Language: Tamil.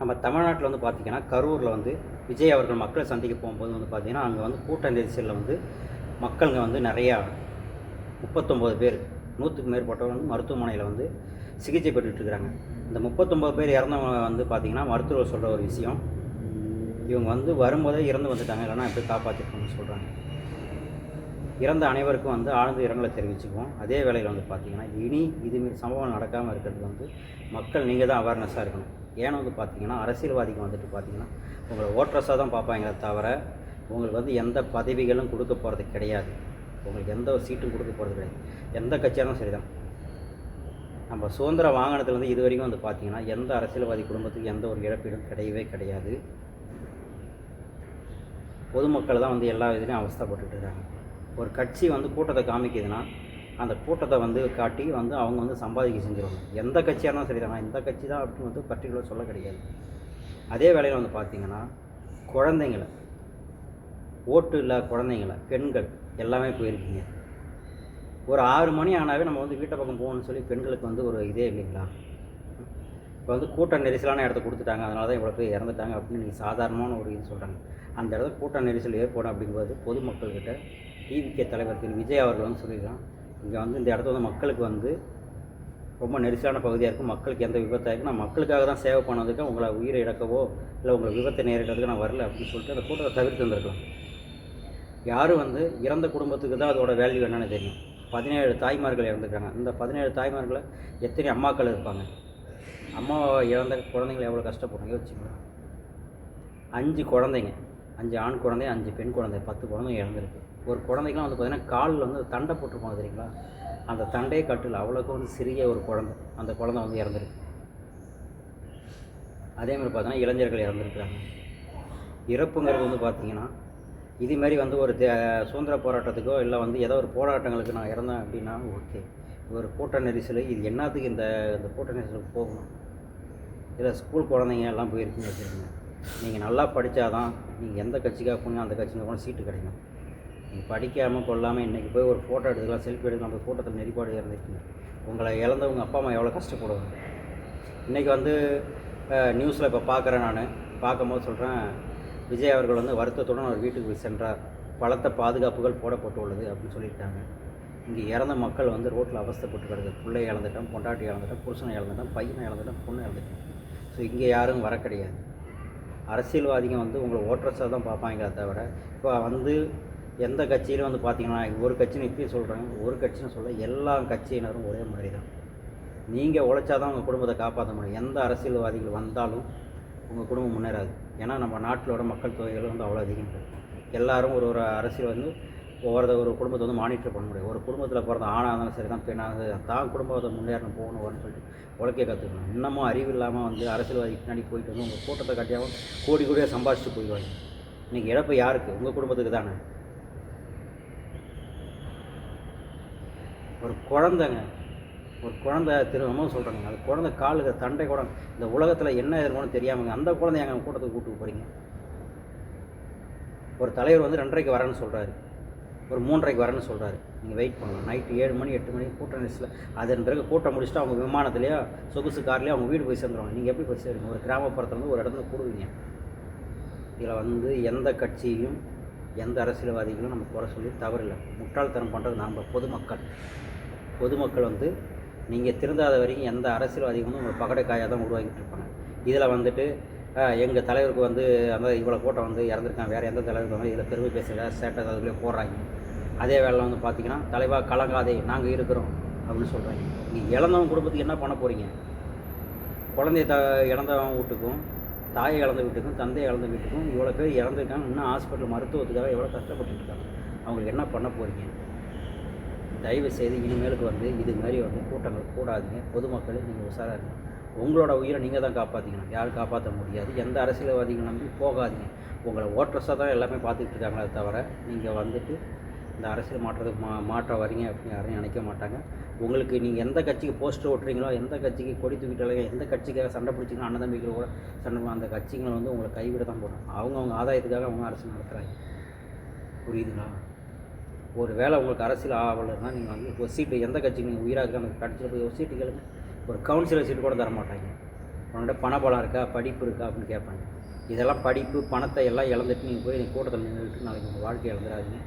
நம்ம தமிழ்நாட்டில் வந்து பார்த்திங்கன்னா கரூரில் வந்து விஜய் அவர்கள் மக்களை சந்திக்க போகும்போது வந்து பார்த்திங்கன்னா அங்கே வந்து கூட்ட நெரிசலில் வந்து மக்களுங்க வந்து நிறையா முப்பத்தொம்போது பேர் நூற்றுக்கு மேற்பட்டவங்க வந்து மருத்துவமனையில் வந்து சிகிச்சை பெற்றுட்ருக்குறாங்க இந்த முப்பத்தொம்போது பேர் இறந்தவங்க வந்து பார்த்திங்கன்னா மருத்துவர் சொல்கிற ஒரு விஷயம். இவங்க வந்து வரும்போதே இறந்து வந்துட்டாங்க இல்லைன்னா எப்படி காப்பாற்றிருக்கோம்னு சொல்கிறாங்க இறந்த அனைவருக்கும் வந்து ஆழ்ந்த இரங்கலை தெரிவிச்சுக்குவோம். அதே வேளையில் வந்து பார்த்திங்கன்னா இனி இதுமாரி சம்பவம் நடக்காமல் இருக்கிறது வந்து மக்கள் நீங்கள் தான் அவேர்னஸாக இருக்கணும். ஏன்னா வந்து பார்த்தீங்கன்னா அரசியல்வாதிக்கு வந்துட்டு பார்த்தீங்கன்னா உங்களை ஓட்ரஸாக தான் பார்ப்பாங்களே தவிர உங்களுக்கு வந்து எந்த பதவிகளும் கொடுக்க போகிறது கிடையாது. உங்களுக்கு எந்த ஒரு சீட்டும் கொடுக்க போகிறது கிடையாது. எந்த கட்சியாலும் சரிதான். நம்ம சுதந்திர வாகனத்துலேருந்து இது வரைக்கும் வந்து பார்த்தீங்கன்னா எந்த அரசியல்வாதி குடும்பத்துக்கு எந்த ஒரு இழப்பீடும் கிடையவே கிடையாது. பொதுமக்கள் தான் வந்து எல்லா இதுலேயும் அவஸ்தைப்பட்டுட்டு இருக்காங்க. ஒரு கட்சி வந்து கூட்டத்தை காமிக்குதுன்னா அந்த கூட்டத்தை வந்து காட்டி வந்து அவங்க வந்து சம்பாதிக்க செஞ்சிருவாங்க. எந்த கட்சியாக இருந்தாலும் சரி தான் இந்த கட்சி தான் அப்படின்னு வந்து பர்டிகுலர் சொல்ல கிடையாது. அதே வேலையில் வந்து பார்த்திங்கன்னா குழந்தைங்களை ஓட்டு இல்லாத குழந்தைங்கள பெண்கள் எல்லாமே போயிருக்கீங்க. ஒரு ஆறு மணி ஆனாவே நம்ம வந்து வீட்டை பக்கம் போகணும்னு சொல்லி பெண்களுக்கு வந்து ஒரு இதே இல்லைங்களா? இப்போ வந்து கூட்ட நெரிசலான இடத்த கொடுத்துட்டாங்க. அதனால தான் இவ்வளோ பேர் இறந்துட்டாங்க அப்படின்னு நீங்கள் சாதாரணமான ஒரு இது சொல்கிறாங்க அந்த இடத்துல கூட்ட நெரிசல் ஏற்படும் அப்படிங்கும்போது பொதுமக்கள்கிட்ட டிவிகே தலைவர் திரு விஜய் அவர்கள் வந்து சொல்லியிருக்கான் இங்கே வந்து இந்த இடத்துல வந்து மக்களுக்கு வந்து ரொம்ப நெரிசலான பகுதியாக இருக்கும் மக்களுக்கு எந்த விபத்தாக இருக்கும் நான் மக்களுக்காக தான் சேவை பண்ணதுக்கு உங்களை உயிரை இழக்கவோ இல்லை உங்களை விபத்தை நேரிடுறதுக்கு நான் வரல அப்படின்னு சொல்லிட்டு அந்த கூட்டத்தை தவிர்த்து வந்திருக்கலாம். யாரும் வந்து இறந்த குடும்பத்துக்கு தான் அதோட வேல்யூ என்னென்னு தெரியும். பதினேழு தாய்மார்கள் இறந்துருக்காங்க. இந்த பதினேழு தாய்மார்களை எத்தனை அம்மாக்கள் இருப்பாங்க? அம்மா இறந்த குழந்தைங்கள எவ்வளோ கஷ்டப்படும் யோசிச்சுங்க அஞ்சு குழந்தைங்க. அஞ்சு ஆண் குழந்தை அஞ்சு பெண் குழந்தை. பத்து குழந்தைங்க இறந்துருக்கு. ஒரு குழந்தைக்கெலாம் வந்து பார்த்திங்கன்னா காலில் வந்து தண்டை போட்டிருப்பாங்க தெரியுங்களா? அந்த தண்டையே கட்டில் அவ்வளோக்கு வந்து சிறிய ஒரு குழந்தை. அந்த குழந்தை வந்து இறந்துருக்கு. அதே மாதிரி பார்த்தோன்னா இளைஞர்கள் இறந்துருக்குறாங்க. இறப்புங்கிறது வந்து பார்த்திங்கன்னா இதுமாரி வந்து ஒரு தே- சுதந்திர போராட்டத்துக்கோ இல்லை வந்து ஏதோ ஒரு போராட்டங்களுக்கு நான் இறந்தேன் அப்படின்னா ஓகே. ஒரு கூட்ட நெரிசல் இது என்னத்துக்கு இந்த இந்த கூட்ட நெரிசலுக்கு போகணும் இல்லை ஸ்கூல் குழந்தைங்க எல்லாம் போயிருக்குன்னு வச்சுருக்கீங்க நீங்கள் நல்லா படித்தாதான் நீங்கள் எந்த கட்சிக்காக போனீங்க அந்த கட்சிக்காக போனால் சீட்டு கிடைக்கும். படிக்காமல் கொள்ளாமல் இன்றைக்கி போய் ஒரு ஃபோட்டோ எடுத்துக்கலாம் செல்ஃபி எடுக்கலாம் அந்த கூட்டத்தில் நெறிப்பாடு இறந்துருக்கீங்க உங்களை இழந்தவங்க அப்பா அம்மா எவ்வளோ கஷ்டப்படுவாங்க? இன்றைக்கி வந்து நியூஸில் இப்போ பார்க்குறேன் நான். பார்க்கும்போது சொல்கிறேன் விஜய் அவர்கள் வந்து வருத்தத்துடன் அவர் வீட்டுக்கு போய் சென்றார். பலத்த பாதுகாப்புகள் போடப்பட்டுள்ளது அப்படின்னு சொல்லியிருக்காங்க. இங்கே இறந்த மக்கள் வந்து ரோட்டில் அவஸ்தப்பட்டு கிடக்கு பிள்ளை இழந்துட்டோம் பொண்டாட்டி இழந்துட்டோம் புருஷனை இழந்துட்டோம் பையனை இழந்துட்டோம் பொண்ணை இழந்துட்டோம் ஸோ இங்கே யாரும் வர கிடையாது. அரசியல்வாதிங்க வந்து உங்களை ஓட்டர்ஸாக தான் பார்ப்பாங்களே தவிர இப்போ வந்து எந்த கட்சியிலும் வந்து பார்த்தீங்கன்னா ஒரு கட்சின்னு இப்பயும் சொல்கிறாங்க ஒரு கட்சின்னு சொல்ல எல்லா கட்சியினரும் ஒரே மாதிரி தான் நீங்கள் உழைச்சா தான் உங்கள் குடும்பத்தை காப்பாற்ற முடியும். எந்த அரசியல்வாதிகள் வந்தாலும் உங்கள் குடும்பம் முன்னேறாது. ஏன்னா நம்ம நாட்டிலோட மக்கள் தொகைகள் வந்து அவ்வளோ அதிகம். எல்லோரும் எல்லாரும் ஒரு ஒரு அரசியல் வந்து ஒவ்வொரு ஒரு குடும்பத்தை வந்து மானிட்டர் பண்ண முடியும். ஒரு குடும்பத்தில் பிறந்த ஆணாக இருந்தாலும் சரி தான் பெண்ணாக தான் குடும்பத்தை முன்னேறணும் போகணும் வரணும்னு சொல்லிட்டு உழைக்க கற்றுக்கணும் இன்னமும் அறிவு இல்லாமல் வந்து அரசியல்வாதிக்கு பின்னாடி போயிட்டு வந்து உங்கள் கூட்டத்தை கட்டியாகவும் கோடி கோடியாக சம்பாதிச்சுட்டு போயிடுவாங்க. இன்றைக்கி இழப்பு யாருக்கு? உங்கள் குடும்பத்துக்கு தானே. ஒரு குழந்தைங்க ஒரு குழந்தை திருமணமும் சொல்கிறாங்க அந்த குழந்தை காலுக்கு தண்டை கூட இந்த உலகத்தில் என்ன இருக்கணும்னு தெரியாமங்க அந்த குழந்தைய எங்கள் கூட்டத்துக்கு கூப்பிட்டு போகிறீங்க ஒரு தலைவர் வந்து ரெண்டரைக்கு வரேன்னு சொல்கிறாரு ஒரு மூன்றரைக்கு வரேன்னு சொல்கிறாரு நீங்கள் வெயிட் பண்ணலாம் நைட்டு ஏழு மணி எட்டு மணி கூட்டம் நெரிசல அதன் பிறகு கூட்டம் முடிச்சுட்டு அவங்க விமானத்துலேயோ சொகுசு கார்லேயோ அவங்க வீடு போய் சேர்ந்துருவாங்க. நீங்கள் எப்படி போய் சேருங்க ஒரு கிராமப்புறத்துலேருந்து ஒரு இடத்துல கூடுவீங்க. இதில் வந்து எந்த கட்சியும் எந்த அரசியல்வாதிகளும் நம்ம குறை சொல்லி தவறில்லை. முட்டாள்தனம் பண்ணுறது நம்ம பொதுமக்கள். பொதுமக்கள் வந்து நீங்கள் திருந்தாத வரைக்கும் எந்த அரசியல்வாதிகளும் வந்து உங்களை பகடை காயாக தான் உருவாக்கிட்டு இருப்பாங்க. இதில் வந்துட்டு எங்கள் தலைவருக்கு வந்து அந்த இவ்வளோ கூட்டம் வந்து இறந்துருக்கான். வேறு எந்த தலைவருக்கு வந்து இதில் பெருமை பேசுகிற ஸ்டேட்டஸ் அதுக்குள்ளே போடுறாங்க. அதே வேலை வந்து பார்த்தீங்கன்னா தலைவா கலங்காதே நாங்கள் இருக்கிறோம் அப்படின்னு சொல்கிறாங்க நீ இழந்தவங்க குடும்பத்துக்கு என்ன பண்ண போகிறீங்க குழந்தைய த இழந்தவன் வீட்டுக்கும் தாயை இழந்த வீட்டுக்கும் தந்தை இழந்த வீட்டுக்கும் இவ்வளோ பேர் இறந்துருக்காங்க. இன்னும் ஹாஸ்பிட்டல் மருத்துவத்துக்காக எவ்வளோ கஷ்டப்பட்டுட்டு இருக்காங்க அவங்களுக்கு என்ன பண்ண போகிறீங்க தயவு செய்து இனிமேலுக்கு வந்து இது மாதிரி வந்து கூட்டங்கள் கூடாதீங்க. பொதுமக்கள் நீங்கள் உஷாராக இருக்கணும். உங்களோட உயிரை நீங்கள் தான் காப்பாற்றிக்கணும் யாரும் காப்பாற்ற முடியாது. எந்த அரசியல்வாதிகளும் நம்பி போகாதீங்க. உங்களை ஓட்டர்ஸாக தான் எல்லாமே பார்த்துக்கிட்டு இருக்காங்களே தவிர நீங்கள் வந்துட்டு இந்த அரசியல் மாற்றத்துக்கு மா மாற்ற வரீங்க அப்படின்னு யாரும் நினைக்க மாட்டாங்க. உங்களுக்கு நீங்கள் எந்த கட்சிக்கு போஸ்டர் ஓட்டுறீங்களோ எந்த கட்சிக்கு கொடி தூக்கிட்டாலும் எந்த கட்சிக்காக சண்டை பிடிச்சிங்களோ அண்ணதம்பிகள் கூட சண்டை அந்த கட்சிகளை வந்து உங்களை கைவிட தான் போடும் அவங்கவுங்க ஆதாயத்துக்காக அவங்க அரசு நடத்துகிறாங்க புரியுதுங்களா? ஒரு வேளை உங்களுக்கு அரசியல் ஆவலைன்னா நீங்கள் வந்து ஒரு சீட்டு எந்த கட்சிக்கு நீங்கள் உயிராக அந்த கட்சியில் போய் ஒரு சீட்டு கேளுங்க. ஒரு கவுன்சிலர் சீட்டு கூட தர மாட்டாங்க. உன்னோட பணபலம் இருக்கா படிப்பு இருக்கா அப்படின்னு கேட்பாங்க. இதெல்லாம் படிப்பு பணத்தை எல்லாம் இழந்துட்டு நீங்கள் போய் நீங்கள் கூட்டத்தில் நின்றுட்டு நாளைக்கு உங்கள் வாழ்க்கையை இழந்துடாதீங்க.